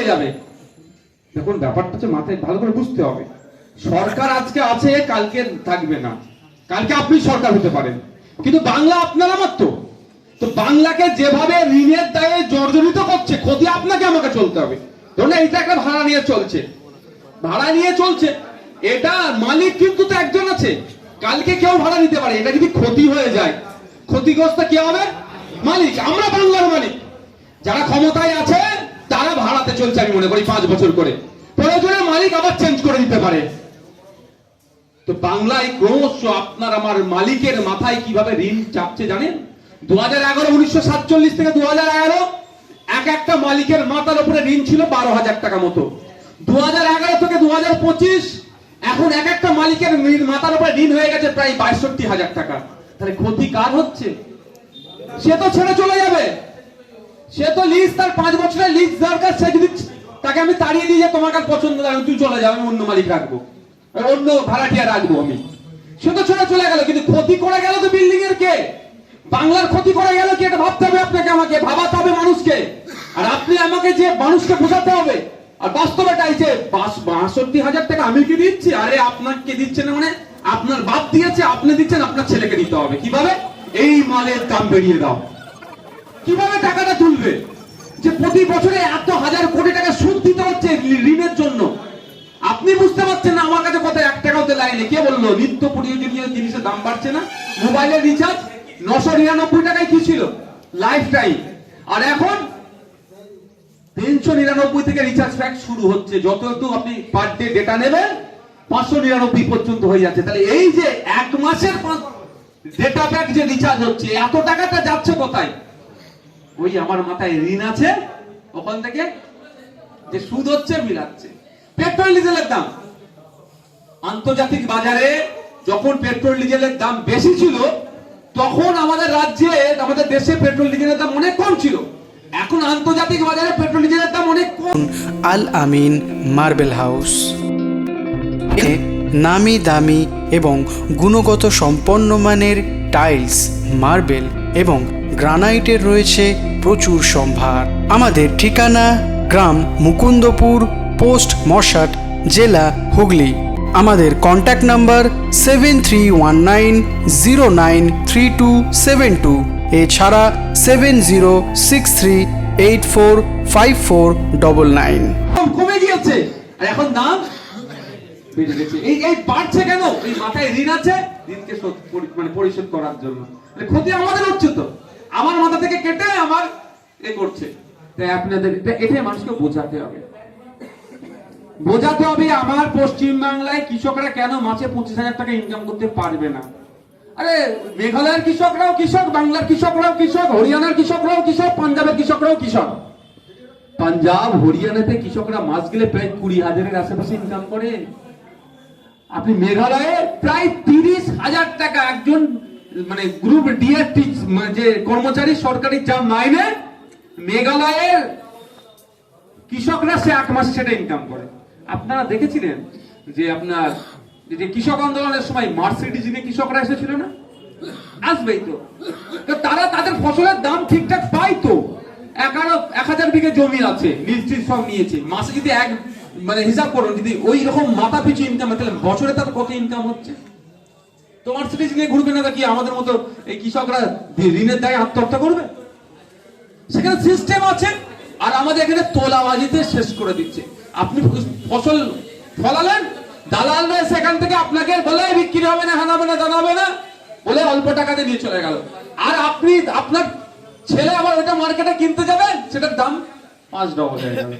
যাবে। দেখুন, ব্যাপারটা হচ্ছে মাথায় ভালো করে বুঝতে হবে। সরকার আজকে আছে, কালকে থাকবে না। কালকে আপনি সরকার হতে পারেন। কিন্তু বাংলা আপনার আমার তো। তো বাংলাকে যেভাবে ঋণের দায়ে জর্জরিত করছে, ক্ষতি আপনাকে আমাকে চলতে হবে। ধরুন, এইটা একটা ভাড়া নিয়ে চলছে। ভাড়া নিয়ে চলছে। এটা মালিক কিন্তু তো একজন আছে। কালকে কেউ ভাড়া নিতে পারে। এটা যদি ক্ষতি হয়ে যায়, ক্ষতিগ্রস্ত কে হবে? মালিক। আমরা বাংলার মালিক। যারা ক্ষমতায় আছে তারা ভাড়াতে চলছে আমি মনে করি পাঁচ বছর করে। প্রয়োজনে মালিক আবার চেঞ্জ করে দিতে পারে। তো বাংলায় ক্রমশ আপনার আমার মালিকের মাথায় কীভাবে ঋণ চাপছে জানেন? দু হাজার এগারো, উনিশশো সাতচল্লিশ থেকে দু হাজার এগারো, এক একটা মালিকের মাথার উপরে ঋণ ছিল বারো হাজার টাকা মতো। দু হাজার এগারো থেকে দু হাজার পঁচিশ, এখন এক একটা মালিকের মাথার উপরে ঋণ হয়ে গেছে প্রায় বাইষট্টি হাজার টাকা। তাহলে ক্ষতি কার হচ্ছে? সে তো ছেড়ে চলে যাবে। সে তো লিজ তার পাঁচ বছরের লিজ দরকার, সে যদি তাকে আমি তাড়িয়ে দিই যে তোমার কাছে পছন্দ লাগে তুই চলে যাবে আমি অন্য মালিক রাখব। অন্য ভাড়াটিয়া রাখব আমি। সে তো ছেড়ে চলে গেল, কিন্তু ক্ষতি করে গেল তো বিল্ডিং এর কে? বাংলার ক্ষতি করে গেল কি? এটা ভাবতে হবে আপনাকে আমাকে, ভাবাতে হবে মানুষকে। আর আপনি আমাকে যে মানুষকে বোঝাতে হবে, আর বাস্তবে এটাই যে বাষট্টি হাজার টাকা আমি কি দিচ্ছি? আরে আপনাকে দিচ্ছেন না মানে আপনার বাপ দিয়েছে, আপনি দিচ্ছেন, আপনার ছেলেকে দিতে হবে। কীভাবে? এই মালের দাম বেরিয়ে দাও। কীভাবে টাকাটা তুলবে? যে প্রতি বছরে এত হাজার কোটি টাকা সুদ দিতে হচ্ছে ঋণের জন্য। আপনি বুঝতে পারছেন না আমার কাছে কত এক টাকাও তো লাইনে। কে বলল? নিত্য প্রয়োজনীয় জিনিসের দাম বাড়ছে না? মোবাইলের রিচার্জ নশো নিরানব্বই টাকায় কি ছিল? লাইফ টাইম আর এখন তিনশো নিরানব্বই থেকে রিচার্জ প্যাক শুরু হচ্ছে। যত একটু আপনি পার ডে ডেটা নেবেন, পাঁচশো নিরানব্বই পর্যন্ত হয়ে যাচ্ছে। তাহলে এই যে এক মাসের ডেটা প্যাক যে রিচার্জ হচ্ছে, এত টাকাটা যাচ্ছে কোথায়? ওই আমার মাথায় ঋণ আছে, ওখান থেকে যে সুদ হচ্ছে, মিলাচ্ছে। পেট্রোল ডিজেলের দাম। আন্তর্জাতিক বাজারে যখন পেট্রোল ডিজেলের দাম বেশি ছিল, তখন আমাদের রাজ্যে, আমাদের দেশে পেট্রোল ডিজেলের দাম অনেক কম ছিল। এখন আন্তর্জাতিক বাজারে পেট্রোল ডিজেলের দাম অনেক কম। আল আমিন মার্বেল হাউস। নামি দামি এবং গুণগত সম্পন্ন মানের টাইলস, মার্বেল এবং গ্রানাইটের রয়েছে প্রচুর সম্ভার। আমাদের ঠিকানা গ্রাম মুকুন্দপুর, পোস্ট মশাট, জেলা হুগলি। আমাদের contact number seven three one nine zero nine three two seven two এছাড়া seven zero six three eight four five four double nine কমে গিয়েছে। এখন দাম এই এই বাড়ছে কেন? এই মাথায় ঋণ আছে? ঋণকে মানে পরিশোধ করার জন্য। ক্ষতি আমাদের হচ্ছে তো। আমার মাথা থেকে কেটে আমার এ করছে। তাই আপনাদের এটা- এটাই মানুষকে বোঝাতে হবে। বোঝাতে হবে আমার পশ্চিম বাংলায় কৃষকরা কেন মাসে পঁচিশ হাজার টাকা ইনকাম করতে পারবে না? আরে, মেঘালয়ের কৃষকরাও কৃষক, বাংলার কৃষকরাও কৃষক, হরিয়ানার কৃষকরাও কৃষক, পাঞ্জাবের কৃষকরাও কৃষক। পাঞ্জাব, হরিয়ানাতে কৃষকরা মাস গেলে প্রায় কুড়ি হাজারের আশেপাশে ইনকাম করে। আপনি মেঘালয়ে প্রায় তিরিশ হাজার টাকা একজন মানে গ্রুপ ডিএসটি যে কর্মচারী সরকারি যা মাইনে মেঘালয়ের কৃষকরা সে এক মাসে সেটা ইনকাম করে। আপনারা দেখেছিলেন যে আপনার যে কৃষক আন্দোলনের সময় মার্সিডিজ নিয়ে কৃষকরা এসেছিল না? আসবেই তো। তারা তাদের ফসলের দাম ঠিকঠাক পায় তো। এগারো, এক হাজার বিঘে জমি আছে নিশ্চিত সব নিয়েছে। মাসে যদি এক মানে হিসাব করুন, যদি ওই রকম মাথা পিছু ইনকাম তাহলে বছরে তার কত ইনকাম হচ্ছে? তো মার্সিডিজ নিয়ে ঘুরবে না কি আমাদের মতো এই কৃষকরা ঋণের দায়ে আত্মহত্যা করবে? সেখানে সিস্টেম আছে, আর আমাদের এখানে তোলাবাজিতে শেষ করে দিচ্ছে। আপনি ফসল ফলালেন দালালরা সেখান থেকে আপনাকে বলে, বিক্রি হবে না, হানাবে না জানাবে না। বলে অল্প টাকাতে নিয়ে চলে গেল। আর আপনি, আপনার ছেলে আবার ওটা মার্কেটে কিনতে যাবেন সেটার দাম পাঁচ ডবল হয়ে যাবে।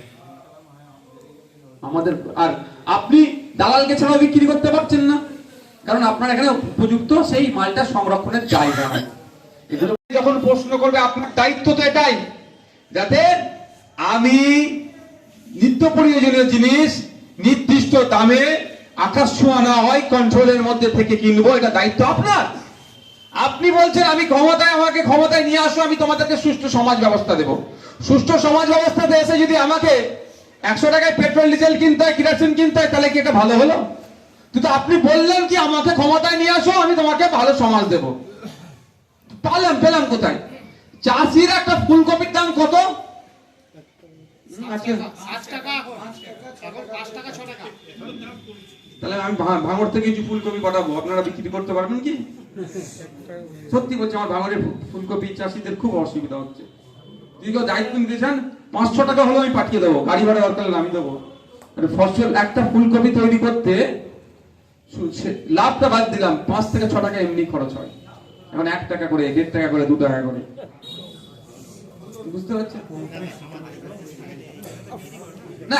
আমাদের, আর আপনি দালালকে ছাড়াও বিক্রি করতে পারছেন না। কারণ আপনার এখানে উপযুক্ত সেই মালটা সংরক্ষণের জায়গা এগুলো যখন প্রশ্ন করবে, আপনার দায়িত্ব তো এটাই। যাতে আমি নিত্য প্রয়োজনীয় জিনিস নির্দিষ্ট দামে আকাশ ছোঁয়া না হয় কন্ট্রোলের মধ্যে থেকে কিনবো, এটা দায়িত্ব আপনার। আপনি বলছেন, আমি ক্ষমতায়, আমাকে ক্ষমতায় নিয়ে আসো, আমি তোমাদেরকে সুষ্ঠু সমাজ ব্যবস্থা দেব। সুষ্ঠু সমাজ ব্যবস্থাতে এসে যদি আমাকে একশো টাকায় পেট্রোল, ডিজেল কিনতে হয়, কিরাসিন কিনতে হয়, তাহলে কি এটা ভালো হলো? কিন্তু আপনি বললেন কি, আমাকে ক্ষমতায় নিয়ে আসো, আমি তোমাকে ভালো সমাজ দেব। পালাম, পেলাম কোথায়? চাষির একটা ফুলকপির দাম কত? তাহলে আমি ভা- ভাঙড় থেকে কিছু ফুলকপি পাঠাবো, আপনারা বিক্রি করতে পারবেন কি? সত্যি বলছি, আমার ভাঙড়ের ফু- ফুলকপি চাষিদের খুব অসুবিধা হচ্ছে। যদি কেউ দায়িত্ব নিতে চান, পাঁচশো টাকা হলেও আমি পাঠিয়ে দেবো, গাড়ি ভাড়া দরকার আমি দেবো। মানে ফসল, একটা ফুলকপি তৈরি করতে লাভটা বাদ দিলাম, পাঁচ থেকে ছ টাকা এমনি খরচ হয়। এখন এক টাকা করে, দেড় টাকা করে, দু টাকা করে। বুঝতে পারছেন? না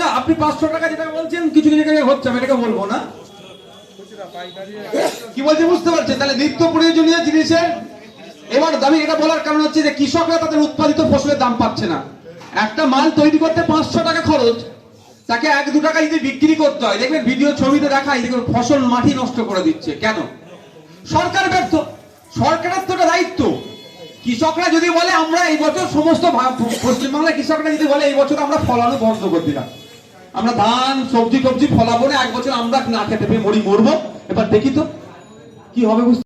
না, আপনি পাঁচশো টাকা যেটা বলছেন হচ্ছে, আমি এটাকে বলব না। কি বলছি বুঝতে পারছেন? তাহলে নিত্য প্রয়োজনীয় এবার আমি এটা বলার কারণ হচ্ছে যে কৃষকরা তাদের উৎপাদিত ফসলের দাম পাচ্ছে না। একটা মাল তৈরি করতে পাঁচশো টাকা খরচ তাকে এক দু টাকা যদি বিক্রি করতে হয়, দেখবেন ভিডিও ছবিতে দেখাই দেখবেন ফসল মাটি নষ্ট করে দিচ্ছে। কেন? সরকার ব্যর্থ। সরকারের তো দায়িত্ব। কৃষকরা যদি বলে, আমরা এই বছর সমস্ত পশ্চিমবাংলার কৃষকরা যদি বলে, এই বছর আমরা ফলানো বন্ধ করে দিলাম। আমরা ধান, সবজি টবজি ফলাবো না, এক বছর আমরা না খেতে পেয়ে মরি মরবো। এবার দেখি তো, কি হবে বুঝতে